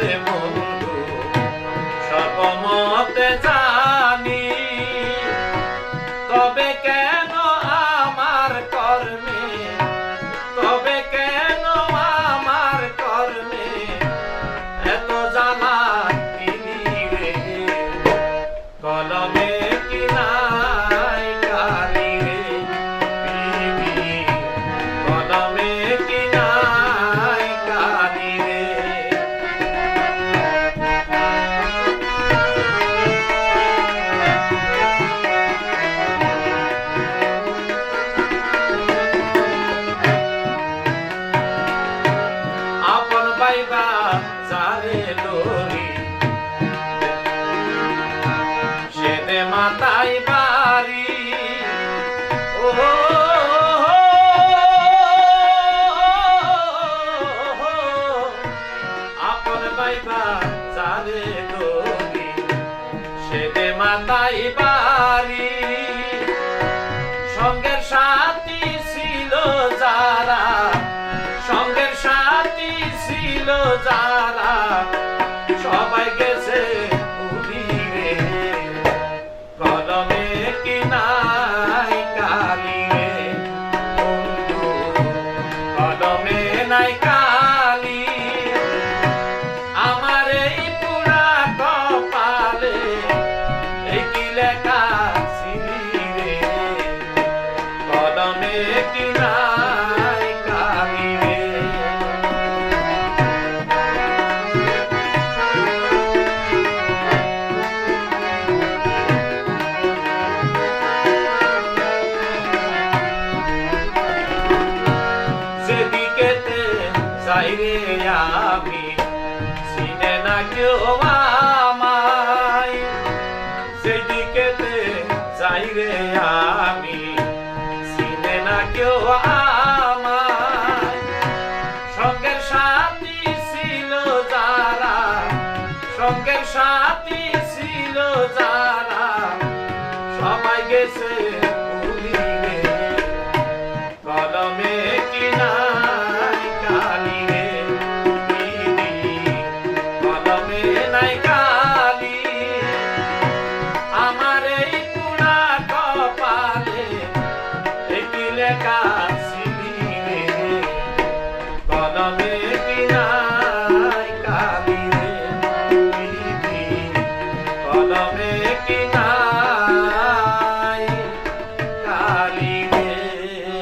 রে লরি সেদে মাতাই বাড়ি। আপন পাইবা যারে লরি সেদে মাতাই বাড়ি। সঙ্গের সাথী ছিল যারা, সঙ্গের সাথী ছিল যারা। রে আমি চিনে না কেউ আমায়। যেদিকেতে যাই রে আমি চিনে না কেউ আমায়। সঙ্গের সাথী ছিল যারা, সঙ্গের সাথী का